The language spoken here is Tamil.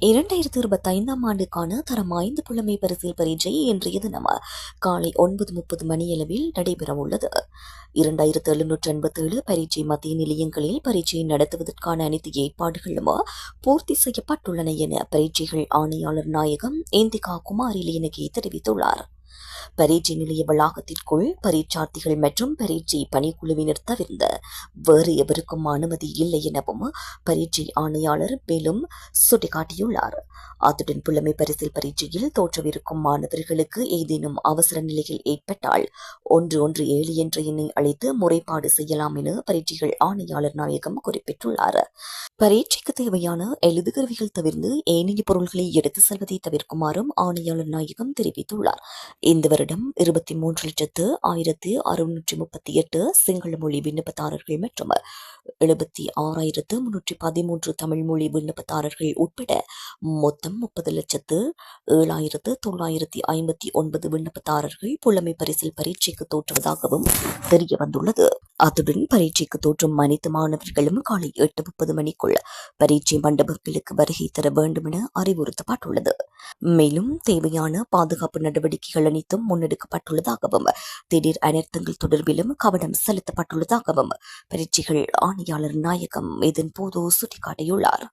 இரண்டாயிரத்தி இருபத்தி ஐந்தாம் ஆண்டுக்கான தரம் ஐந்து புலமை பரிசில் பரீட்சை இன்றைய தினம் காலை ஒன்பது முப்பது மணியளவில் நடைபெறவுள்ளது. இரண்டாயிரத்து எழுநூற்று எண்பத்தி ஏழு பரீட்சை மத்திய நிலையங்களில் பரீட்சை நடத்துவதற்கான அனைத்து ஏற்பாடுகளும் பூர்த்தி செய்யப்பட்டுள்ளன என பரீட்சைகள் ஆணையாளர் நாயகம் இந்திகா குமாரி லேனகி தெரிவித்துள்ளார். பரீட்சை நிலைய வளாகத்திற்குள் பரீட்சார்த்திகள் மற்றும் பரீட்சை பணிக்குழுவினர் தவிர்ந்த வேறு எவருக்கும் அனுமதி இல்லை எனவும் பரீட்சை ஆணையாளர் மேலும் சுட்டிக்காட்டியுள்ளார். அத்துடன் புலமை பரிசில் பரீட்சையில் தோற்றவிருக்கும் மாணவர்களுக்கு ஏதேனும் அவசர நிலையில் ஏற்பட்டால் ஒன்று ஒன்று ஏழு என்ற எண்ணை அழைத்து முறைப்பாடு செய்யலாம் என பரீட்சைகள் ஆணையாளர் நாயகம் குறிப்பிட்டுள்ளார். பரீட்சைக்கு தேவையான எழுதுகருவிகள் தவிர்த்து ஏனைய பொருள்களை எடுத்து செல்வதை தவிர்க்குமாறும் ஆணையாளர் நாயகம் தெரிவித்துள்ளார். இந்த வருடம் இருபத்தி மூன்று லட்சத்து ஆயிரத்து அறுநூற்றி முப்பத்தி எட்டு சிங்கள மொழி விண்ணப்பதாரர்கள் மற்றும் எழுபத்தி ஆறாயிரத்து முன்னூற்றி பதிமூன்று தமிழ் மொழி விண்ணப்பதாரர்கள் உட்பட மொத்தம் முப்பது லட்சத்து ஏழாயிரத்து தொள்ளாயிரத்தி ஐம்பத்தி ஒன்பது விண்ணப்பதாரர்கள் புலமை பரிசில் பரீட்சைக்கு தோற்றுவதாகவும் தெரிய வந்துள்ளது அத்துடன் பரீட்சைக்கு தோற்றும் அனைத்து மாணவர்களும் காலை எட்டு முப்பது மணிக்குள் பரீட்சை மண்டபங்களுக்கு வருகை தர வேண்டும் என அறிவுறுத்தப்பட்டுள்ளது. மேலும் தேவையான பாதுகாப்பு நடவடிக்கைகள் அனைத்தும் முன்னெடுக்கப்பட்டுள்ளதாகவும் திடீர் அனர்த்தங்கள் தொடர்பிலும் கவனம் செலுத்தப்பட்டுள்ளதாகவும் பரீட்சைகள் ஆணையாளர் நாயகம் இதன்போது சுட்டிக்காட்டியுள்ளார்.